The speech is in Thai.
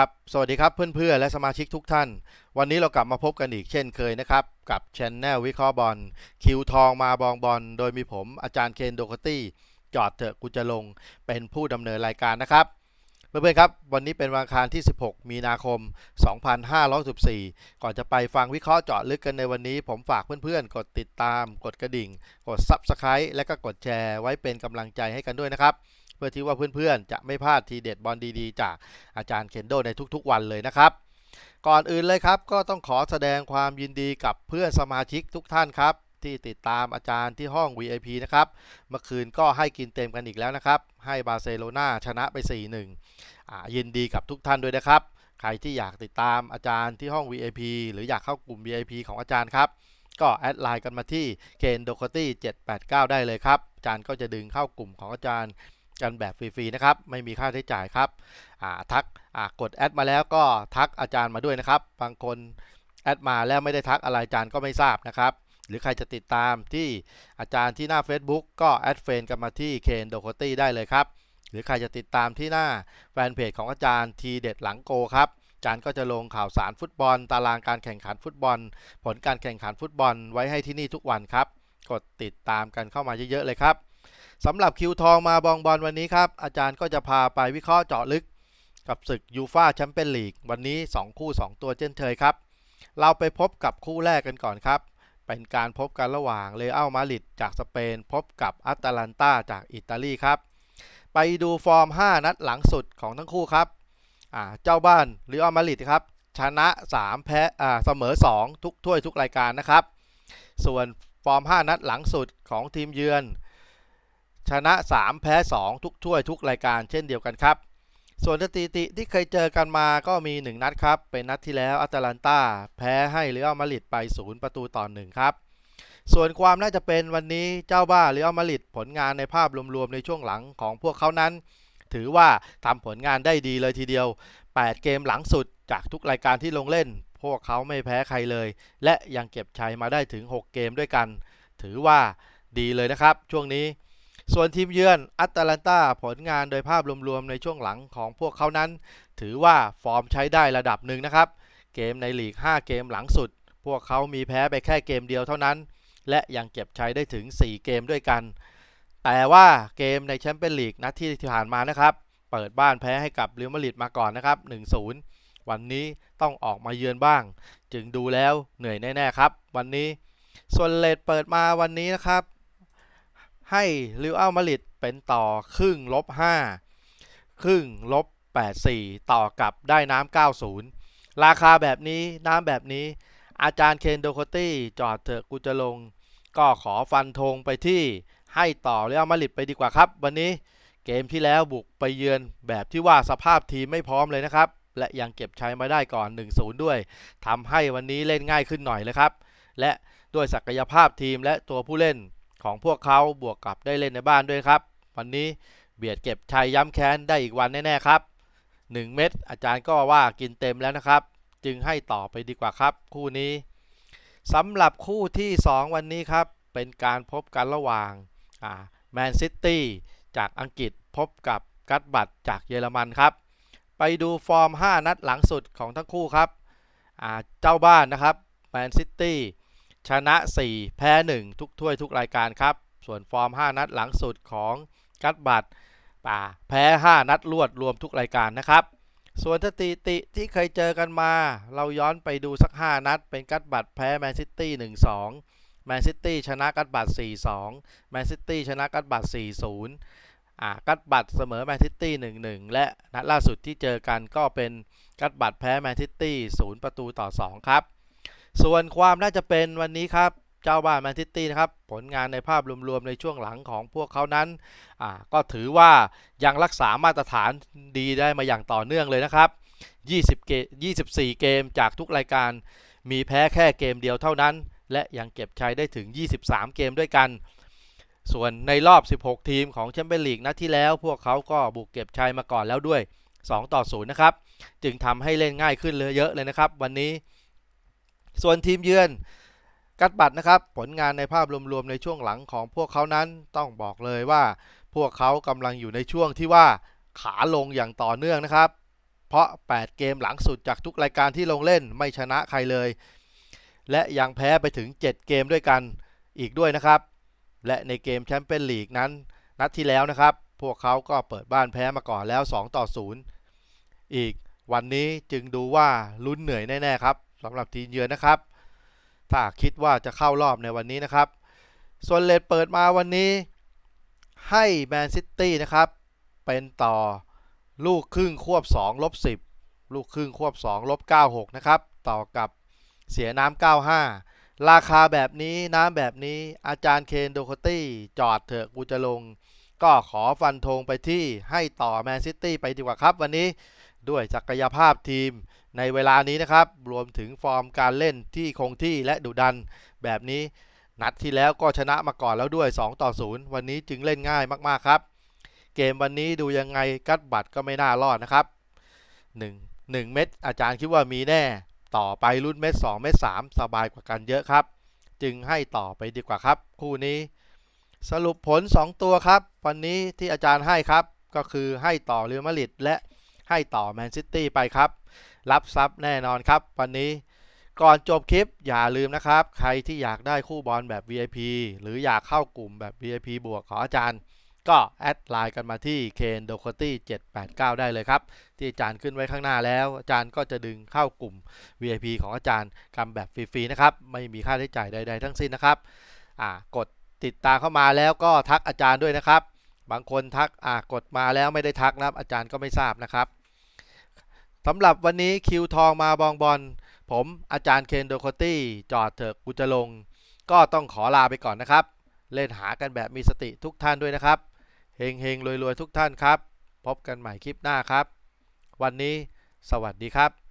ครับ สวัสดีครับเพื่อนๆ และสมาชิกทุกท่าน วันนี้เรากลับมาพบกันอีกเช่นเคยนะครับ กับช anel วิเคราะห์บอล คิวทองมาบองบอล โดยมีผมอาจารย์เคนโดคตี้ จอดเถอะกูจะลง เป็นผู้ดำเนินรายการนะครับ เพื่อนๆครับ วันนี้เป็นวันอังคารที่ 16 มีนาคม 2564 ก่อนจะไปฟังวิเคราะห์เจาะลึกกันในวันนี้ ผมฝากเพื่อนๆ กดติดตาม กดกระดิ่ง กด Subscribe และก็กดแชร์ไว้เป็นกำลังใจให้กันด้วยนะครับ เพื่อที่ว่าเพื่อนๆ จะไม่พลาดทีเด็ดบอลดีๆ จากอาจารย์เคนโดในทุกๆวันเลยนะครับ ก่อนอื่นเลยครับ ก็ต้องขอแสดงความยินดีกับเพื่อนสมาชิกทุกท่านครับ ที่ติดตามอาจารย์ที่ห้อง VIP นะครับ เมื่อคืนก็ให้กินเต็มกันอีกแล้วนะครับ ให้บาร์เซโลนาชนะไป 4-1ยินดีกับทุกท่านด้วยนะครับ ใครที่อยากติดตามอาจารย์ที่ห้อง VIP หรืออยากเข้ากลุ่ม VIP ของอาจารย์ครับก็แอดไลน์กันมาที่เคนโดคตี้789 ได้เลยครับ อาจารย์ก็จะดึงเข้ากลุ่มของอาจารย์ กันแบบฟรีๆนะครับ ไม่มีค่าใช้จ่ายครับทักกดแอดมาแล้วก็ทักอาจารย์มาด้วยนะครับ บางคนแอดมาแล้วไม่ได้ทักอะไรอาจารย์ก็ไม่ทราบนะครับ หรือใครจะติดตามที่อาจารย์ที่หน้า Facebook ก็แอดเฟนกันมาที่เคนโดโคตี้ได้เลยครับ หรือใครจะติดตามที่หน้าแฟนเพจของอาจารย์ทีเด็ดหลังโกครับอาจารย์ก็จะลงข่าวสารฟุตบอล ตารางการแข่งขันฟุตบอล ผลการแข่งขันฟุตบอลไว้ให้ที่นี่ทุกวันครับ กดติดตามกันเข้ามาเยอะๆเลยครับ สำหรับคิวทองมาบองบอลวันนี้ครับ อาจารย์ก็จะพาไปวิเคราะห์เจาะลึก กับศึกยูฟาแชมเปี้ยนลีกวันนี้ 2 คู่ 2 ตัวเช่นเคยครับ เราไปพบกับคู่แรกกันก่อนครับ เป็นการพบกันระหว่างเรอัลมาริดจากสเปน พบกับอัตแลนตาจากอิตาลีครับ ไปดูฟอร์ม 5 นัดหลังสุดของทั้งคู่ครับเจ้าบ้านเรอัลมาริดครับชนะ 3 แพ้อ่าเสมอ 2 ทุกถ้วยทุกรายการนะครับ ส่วนฟอร์ม 5 นัดหลังสุดของทีมเยือน ชนะ 3 แพ้ 2 ทุกถ้วยทุกรายการเช่นเดียวกันครับ ส่วนสถิติที่เคยเจอกันมาก็มี 1 นัดครับ เป็นนัดที่แล้วอัตแลนตาแพ้ให้เรอัลมาดริดไป 0 ประตูต่อ1ครับ ส่วนความน่าจะเป็นวันนี้เจ้าบ้าเรอัลมาดริดผลงานในภาพรวมๆในช่วงหลังของพวกเขานั้น ถือว่าทำผลงานได้ดีเลยทีเดียว 8 เกมหลังสุดจากทุกรายการที่ลงเล่น พวกเขาไม่แพ้ใครเลย และยังเก็บชัยมาได้ถึง 6 เกมด้วยกัน ถือว่าดีเลยนะครับ ช่วงนี้ ส่วนทีมเยือนอัตแลนตาผลงานโดยภาพรวมๆ ในช่วงหลังของพวกเขานั้น ถือว่าฟอร์มใช้ได้ระดับหนึ่งนะครับ เกมในลีก 5 เกมหลังสุด พวกเขามีแพ้ไปแค่เกมเดียวเท่านั้น และยังเก็บใชัยได้ถึง 4 เกมด้วยกัน แต่ว่าเกมในแชมเปี้ยนลีกนัดที่ผ่านมานะครับ เปิดบ้านแพ้ให้กับเรอัลมาดริดมาก่อนนะครับ 1-0 วันนี้ต้องออกมาเยือนบ้าง จึงดูแล้วเหนื่อยแน่ๆครับ วันนี้ส่วนเลดเปิดมาวันนี้นะครับ ให้ลิวอัลมาริดเป็นต่อครึ่งลบ5ครึ่งลบ84 ต่อกับได้น้ำ90 ราคาแบบนี้น้ำแบบนี้อาจารย์เคนโดโคตี้จอดเถอะกูจะลง ก็ขอฟันธงไปที่ให้ต่อเรอัลมาดริดไปดีกว่าครับ วันนี้เกมที่แล้วบุกไปเยือนแบบที่ว่าสภาพทีมไม่พร้อมเลยนะครับ และยังเก็บชัยมาได้ก่อน 1-0 ด้วยทำให้วันนี้เล่นง่ายขึ้นหน่อยเลยครับ และด้วยศักยภาพทีมและตัวผู้เล่น ของพวกเขาบวกกับได้เล่นในบ้านด้วยครับ วันนี้เบียดเก็บชัยย้ำแค้นได้อีกวันแน่ๆครับ 1 เม็ดอาจารย์ก็ว่ากินเต็มแล้วนะครับ จึงให้ต่อไปดีกว่าครับ คู่นี้สำหรับคู่ที่ 2 วันนี้ครับ เป็นการพบกันระหว่างแมนซิตี้จากอังกฤษพบกับกัตบัตจากเยอรมันครับ ไปดูฟอร์ม 5 นัดหลังสุดของทั้งคู่ครับเจ้าบ้านนะครับแมนซิตี้ ชนะ 4 แพ้ 1 ทุกถ้วยทุกรายการครับ ส่วนฟอร์ม 5 นัดหลังสุดของกัตบัตป่าแพ้ 5 นัดรวดรวมทุกรายการนะครับ ส่วนสถิติที่เคยเจอกันมา เราย้อนไปดูสัก 5 นัด เป็นกัตบัตแพ้แมนซิตี้1-2 แมนซิตี้ชนะกัตบัต4-2 แมนซิตี้ชนะกัตบัต4-0อ่ากัตบัตเสมอแมนซิตี้1-1 และนัดล่าสุดที่เจอกันก็เป็นกัตบัตแพ้แมนซิตี้0ประตูต่อ 2 ครับ ส่วนความน่าจะเป็นวันนี้ครับเจ้าบ้านแมนซิตี้นะครับ ผลงานในภาพรวมๆในช่วงหลังของพวกเขานั้นอ่าก็ถือว่ายังรักษามาตรฐานดีได้มาอย่างต่อเนื่องเลยนะครับ 20เกม24 เกมจากทุกรายการ มีแพ้แค่เกมเดียวเท่านั้น และยังเก็บชัยได้ถึง 23 เกมด้วยกัน ส่วนในรอบ 16 ทีมของแชมเปี้ยนลีกนัดที่แล้ว พวกเขาก็บุกเก็บชัยมาก่อนแล้วด้วย 2 ต่อ 0 นะครับ จึงทำให้เล่นง่ายขึ้นเลยเยอะเลยนะครับ วันนี้ ส่วนทีมเยือนกัตบัตนะครับ ผลงานในภาพรวมๆในช่วงหลังของพวกเขานั้นต้องบอกเลยว่า พวกเขากำลังอยู่ในช่วงที่ว่าขาลงอย่างต่อเนื่องนะครับ เพราะ 8 เกมหลังสุดจากทุกรายการที่ลงเล่นไม่ชนะใครเลย และยังแพ้ไปถึง 7 เกมด้วยกันอีกด้วยนะครับ และในเกมแชมเปี้ยนลีกนั้น นัดที่แล้วนะครับ พวกเขาก็เปิดบ้านแพ้มาก่อนแล้ว 2 ต่อ 0 อีกวันนี้จึงดูว่าลุ้นเหนื่อยแน่ๆครับ สำหรับทีมเยือนนะครับ ถ้าคิดว่าจะเข้ารอบในวันนี้นะครับ ส่วนเลดเปิดมาวันนี้ ให้แมนซิตี้นะครับ เป็นต่อลูกครึ่งควบ2ลบ10 ลูกครึ่งควบ2ลบ96 นะครับ ต่อกับเสียน้ำ95 ราคาแบบนี้น้ำแบบนี้อาจารย์เคนโดโคตี้จอดเถอะกูจะลง ก็ขอฟันธงไปที่ให้ต่อแมนซิตี้ไปดีกว่าครับวันนี้ ด้วยศักยภาพทีมในเวลานี้นะครับ รวมถึงฟอร์มการเล่นที่คงที่และดุดันแบบนี้ นัดที่แล้วก็ชนะมาก่อนแล้วด้วย 2 ต่อ 0 วันนี้จึงเล่นง่ายมากๆครับ เกมวันนี้ดูยังไงกัดบัตรก็ไม่น่ารอดนะครับ1 1 เม็ดอาจารย์คิดว่ามีแน่ ต่อไปรุ่นเม็ด2เม็ด3สบายกว่ากันเยอะครับ จึงให้ต่อไปดีกว่าครับ คู่นี้ สรุปผล 2 ตัวครับ วันนี้ที่อาจารย์ให้ครับ ก็คือให้ต่อเรอัลมาดริดและ ให้ต่อแมนซิตี้ไปครับ รับทรัพย์แน่นอนครับ วันนี้ก่อนจบคลิปอย่าลืมนะครับ ใครที่อยากได้คู่บอลแบบ VIP หรืออยากเข้ากลุ่มแบบ VIP บวกขออาจารย์ ก็แอดไลน์กันมาที่ k n d o c o t y 789 ได้เลยครับ ที่อาจารย์ขึ้นไว้ข้างหน้าแล้ว อาจารย์ก็จะดึงเข้ากลุ่ม VIP ของอาจารย์กำแบบฟรีๆนะครับ ไม่มีค่าใช้จ่ายใด ๆ ทั้งสิ้นนะครับอ่ากดติดตามเข้ามาแล้วก็ทักอาจารย์ด้วยนะครับ บางคนทักอ่ากดมาแล้วไม่ได้ทักนะครับ อาจารย์ก็ไม่ทราบนะครับสำหรับวันนี้คิวทองมาบองบอลผมอาจารย์เคนโดโคตี้จอดเถอะกูจะลง ก็ต้องขอลาไปก่อนนะครับ เล่นหากันแบบมีสติทุกท่านด้วยนะครับเฮงเฮงรวยรวยทุกท่านครับ พบกันใหม่คลิปหน้าครับ วันนี้สวัสดีครับ